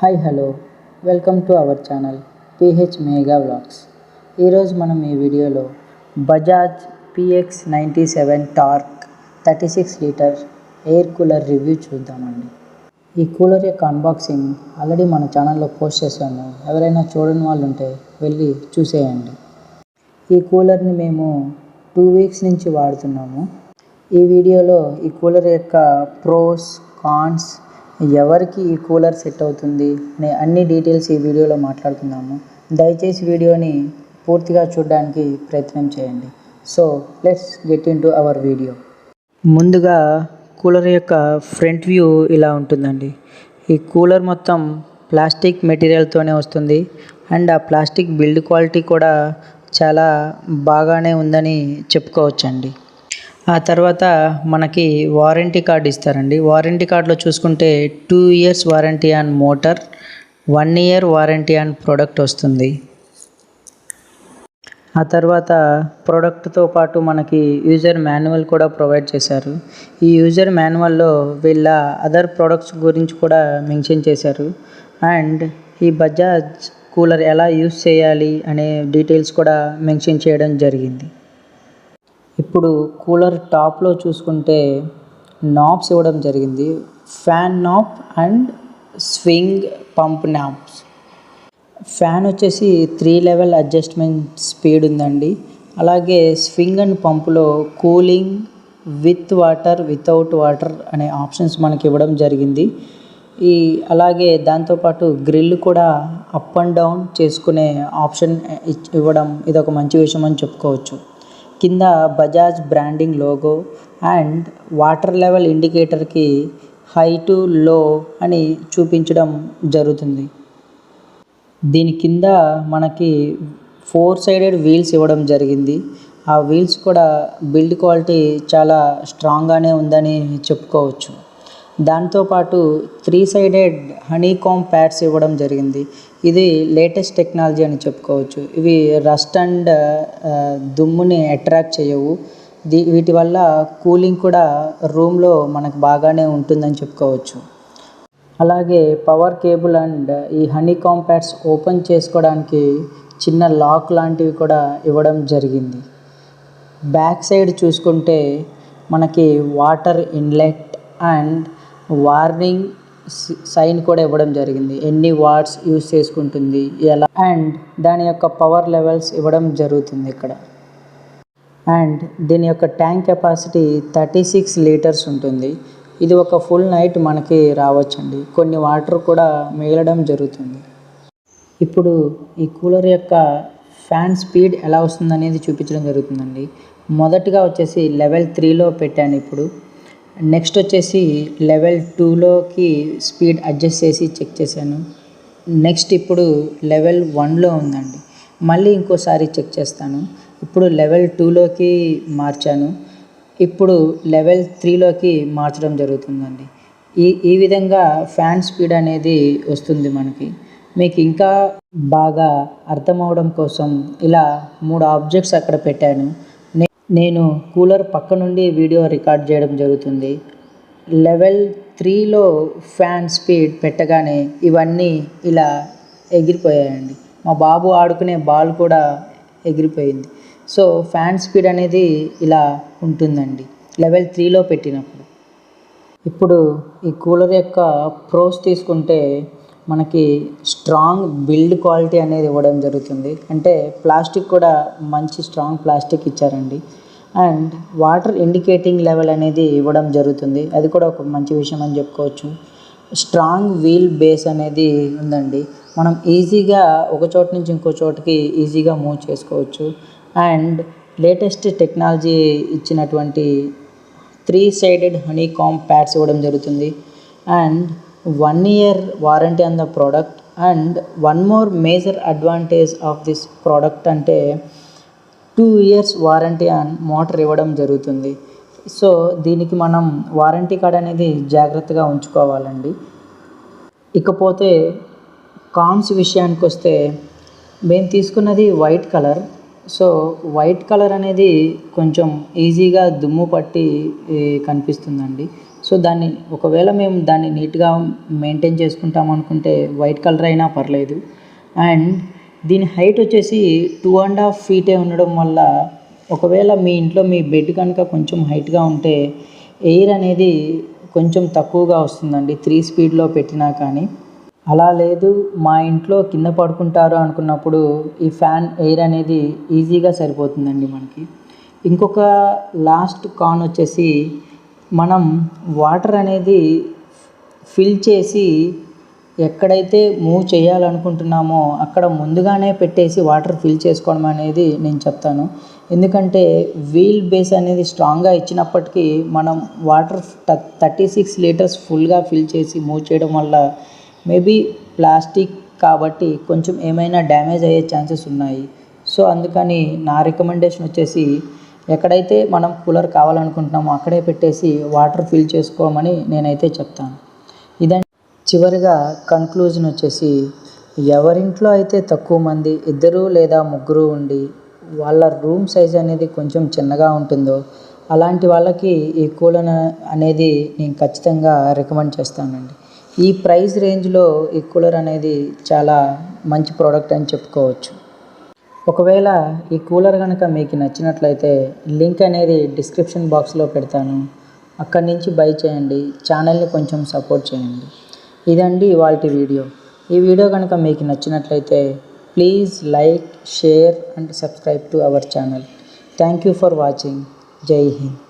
Hi hello. Welcome to our channel P H Megha vlogs. ఈరోజు మనం ఈ వీడియోలో Bajaj PX ninety seven torque thirty six litre air cooler review చూద్దామండి. ఈ cooler యొక్క unboxing already మన ఛానల్లో పోస్ట్ చేశాము. ఎవరైనా చూడని వాళ్ళు ఉంటే వెళ్ళి చూసేయండి. ఈ కూలర్ని మేము టూ వీక్స్ నుంచి వాడుతున్నాము. ఈ వీడియోలో ఈ కూలర్ యొక్క ప్రోస్ కాన్స్ ఎవరికి ఈ కూలర్ సెట్ అవుతుంది అనే అన్ని డీటెయిల్స్ ఈ వీడియోలో మాట్లాడుకుందాము. దయచేసి వీడియోని పూర్తిగా చూడడానికి ప్రయత్నం చేయండి. So let's get into our video ముందుగా కూలర్ యొక్క ఫ్రంట్ వ్యూ ఇలా ఉంటుందండి. ఈ కూలర్ మొత్తం ప్లాస్టిక్ మెటీరియల్తోనే వస్తుంది. అండ్ ఆ ప్లాస్టిక్ బిల్డ్ క్వాలిటీ కూడా చాలా బాగానే ఉందని చెప్పుకోవచ్చండి. ఆ తర్వాత మనకి వారంటీ కార్డ్ ఇస్తారండి. వారంటీ కార్డులో చూసుకుంటే two years warranty on motor one year warranty on product వస్తుంది. ఆ తర్వాత ప్రోడక్ట్తో పాటు మనకి యూజర్ మాన్యువల్ కూడా ప్రొవైడ్ చేశారు. ఈ యూజర్ మాన్యువల్లో వీళ్ళ అదర్ ప్రోడక్ట్స్ గురించి కూడా మెన్షన్ చేశారు. అండ్ ఈ బజాజ్ కూలర్ ఎలా యూస్ చేయాలి అనే డీటెయిల్స్ కూడా మెన్షన్ చేయడం జరిగింది. ఇప్పుడు కూలర్ టాప్లో చూసుకుంటే నాబ్స్ ఇవ్వడం జరిగింది. Fan knob and swing pump knobs fan వచ్చేసి త్రీ లెవెల్ అడ్జస్ట్మెంట్ స్పీడ్ ఉందండి. అలాగే swing and పంపులో cooling with water without water అనే ఆప్షన్స్ మనకి ఇవ్వడం జరిగింది. ఈ అలాగే దాంతోపాటు గ్రిల్ కూడా అప్ అండ్ డౌన్ చేసుకునే ఆప్షన్ ఇచ్- ఇవ్వడం ఇది ఒక మంచి విషయం అని చెప్పుకోవచ్చు. కింద Bajaj branding logo and water level ఇండికేటర్కి high to low అని చూపించడం జరుగుతుంది. దీని కింద మనకి ఫోర్ సైడెడ్ వీల్స్ ఇవ్వడం జరిగింది. ఆ వీల్స్ కూడా బిల్డ్ క్వాలిటీ చాలా స్ట్రాంగ్గానే ఉందని చెప్పుకోవచ్చు. దాంతోపాటు త్రీ సైడెడ్ హనీకామ్ ప్యాడ్స్ ఇవ్వడం జరిగింది. ఇది లేటెస్ట్ టెక్నాలజీ అని చెప్పుకోవచ్చు. ఇవి రస్ట్ అండ్ uh, దుమ్ముని అట్రాక్ట్ చేయవు. దీ వీటి వల్ల కూలింగ్ కూడా రూమ్లో మనకు బాగానే ఉంటుందని చెప్పుకోవచ్చు. అలాగే పవర్ కేబుల్ అండ్ ఈ హనీ కాంపాక్ట్స్ ఓపెన్ చేసుకోవడానికి చిన్న లాక్ లాంటివి కూడా ఇవ్వడం జరిగింది. బ్యాక్ సైడ్ చూసుకుంటే మనకి water inlet and warning sign కూడా ఇవ్వడం జరిగింది. ఎన్ని వాట్స్ యూస్ చేసుకుంటుంది ఎలా అండ్ దాని యొక్క పవర్ లెవెల్స్ ఇవ్వడం జరుగుతుంది ఇక్కడ. అండ్ దీని యొక్క tank capacity thirty six litres ఉంటుంది. ఇది ఒక ఫుల్ నైట్ మనకి రావచ్చండి. కొన్ని వాటర్ కూడా మిగలడం జరుగుతుంది. ఇప్పుడు ఈ కూలర్ యొక్క ఫ్యాన్ స్పీడ్ ఎలా వస్తుంది అనేది చూపించడం జరుగుతుందండి. మొదటగా వచ్చేసి లెవెల్ త్రీలో పెట్టాను ఇప్పుడు. నెక్స్ట్ వచ్చేసి లెవెల్ టూలోకి స్పీడ్ అడ్జస్ట్ చేసి చెక్ చేశాను. నెక్స్ట్ ఇప్పుడు లెవెల్ వన్లో ఉందండి. మళ్ళీ ఇంకోసారి చెక్ చేస్తాను. ఇప్పుడు లెవెల్ టూలోకి మార్చాను. ఇప్పుడు లెవెల్ త్రీలోకి మార్చడం జరుగుతుందండి. ఈ ఈ విధంగా ఫ్యాన్ స్పీడ్ అనేది వస్తుంది మనకి. మీకు ఇంకా బాగా అర్థమవడం కోసం ఇలా మూడు ఆబ్జెక్ట్స్ అక్కడ పెట్టాను. నేను కూలర్ పక్క నుండి వీడియో రికార్డ్ చేయడం జరుగుతుంది. లెవెల్ త్రీలో ఫ్యాన్ స్పీడ్ పెట్టగానే ఇవన్నీ ఇలా ఎగిరిపోయాయండి. మా బాబు ఆడుకునే బాల్ కూడా ఎగిరిపోయింది. సో ఫ్యాన్ స్పీడ్ అనేది ఇలా ఉంటుందండి. లెవెల్ త్రీలో పెట్టినప్పుడు. ఇప్పుడు ఈ కూలర్ యొక్క ప్రోస్ తీసుకుంటే మనకి స్ట్రాంగ్ బిల్డ్ క్వాలిటీ అనేది ఇవ్వడం జరుగుతుంది. అంటే ప్లాస్టిక్ కూడా మంచి స్ట్రాంగ్ ప్లాస్టిక్ ఇచ్చారండి. అండ్ వాటర్ ఇండికేటింగ్ లెవెల్ అనేది ఇవ్వడం జరుగుతుంది. అది కూడా ఒక మంచి విషయం అని చెప్పుకోవచ్చు. స్ట్రాంగ్ వీల్ బేస్ అనేది ఉందండి. మనం ఈజీగా ఒక చోట నుంచి ఇంకో చోటుకి ఈజీగా మూవ్ చేసుకోవచ్చు. అండ్ లేటెస్ట్ టెక్నాలజీ ఇచ్చినటువంటి three sided honeycomb pads ఇవ్వడం జరుగుతుంది. And one year warranty on the product and one more major advantage of this product అంటే two years warranty on motor ఇవ్వడం జరుగుతుంది. సో దీనికి మనం వారంటీ కార్డ్ అనేది జాగ్రత్తగా ఉంచుకోవాలండి. ఇకపోతే కామ్స్ విషయానికి వస్తే మేము తీసుకున్నది white colour so white colour అనేది కొంచెం ఈజీగా దుమ్ము పట్టి కనిపిస్తుందండి. సో దాన్ని ఒకవేళ మేము దాన్ని నీట్గా మెయింటైన్ చేసుకుంటాం అనుకుంటే వైట్ కలర్ అయినా పర్లేదు. అండ్ దీని హైట్ వచ్చేసి టూ అండ్ హాఫ్ ఫీటే ఉండడం వల్ల ఒకవేళ మీ ఇంట్లో మీ బెడ్ కనుక కొంచెం హైట్గా ఉంటే ఎయిర్ అనేది కొంచెం తక్కువగా వస్తుందండి త్రీ స్పీడ్లో పెట్టినా కానీ. అలా లేదు మా ఇంట్లో కింద పడుకుంటారు అనుకున్నప్పుడు ఈ ఫ్యాన్ ఎయిర్ అనేది ఈజీగా సరిపోతుందండి మనకి. ఇంకొక లాస్ట్ కాన్ వచ్చేసి మనం వాటర్ అనేది ఫిల్ చేసి ఎక్కడైతే మూవ్ చేయాలనుకుంటున్నామో అక్కడ ముందుగానే పెట్టేసి వాటర్ ఫిల్ చేసుకోవడం అనేది నేను చెప్తాను. ఎందుకంటే వీల్ బేస్ అనేది స్ట్రాంగ్గా ఇచ్చినప్పటికీ మనం వాటర్ థర్టీ సిక్స్ లీటర్స్ ఫుల్గా ఫిల్ చేసి మూవ్ చేయడం వల్ల మేబీ ప్లాస్టిక్ కాబట్టి కొంచెం ఏమైనా డ్యామేజ్ అయ్యే ఛాన్సెస్ ఉన్నాయి. సో అందుకని నా రికమెండేషన్ వచ్చేసి ఎక్కడైతే మనం కూలర్ కావాలనుకుంటున్నామో అక్కడే పెట్టేసి వాటర్ ఫిల్ చేసుకోమని నేనైతే చెప్తాను. ఇదండి చివరిగా కన్క్లూజన్ వచ్చేసి ఎవరింట్లో అయితే తక్కువ మంది ఇద్దరు లేదా ముగ్గురు ఉండి వాళ్ళ రూమ్ సైజ్ అనేది కొంచెం చిన్నగా ఉంటుందో అలాంటి వాళ్ళకి ఈ కూలర్ అనేది నేను ఖచ్చితంగా రికమెండ్ చేస్తానండి. ఈ ప్రైస్ రేంజ్లో ఈ కూలర్ అనేది చాలా మంచి ప్రోడక్ట్ అని చెప్పుకోవచ్చు. ఒకవేళ ఈ కూలర్ కనుక మీకు నచ్చినట్లయితే లింక్ అనేది డిస్క్రిప్షన్ బాక్స్లో పెడతాను. అక్కడి నుంచి బై చేయండి. ఛానల్ని కొంచెం సపోర్ట్ చేయండి. ఇదండి ఇవాళ వీడియో. ఈ వీడియో కనుక మీకు నచ్చినట్లయితే please like share and subscribe to our channel. Thank you for watching. జై హింద్.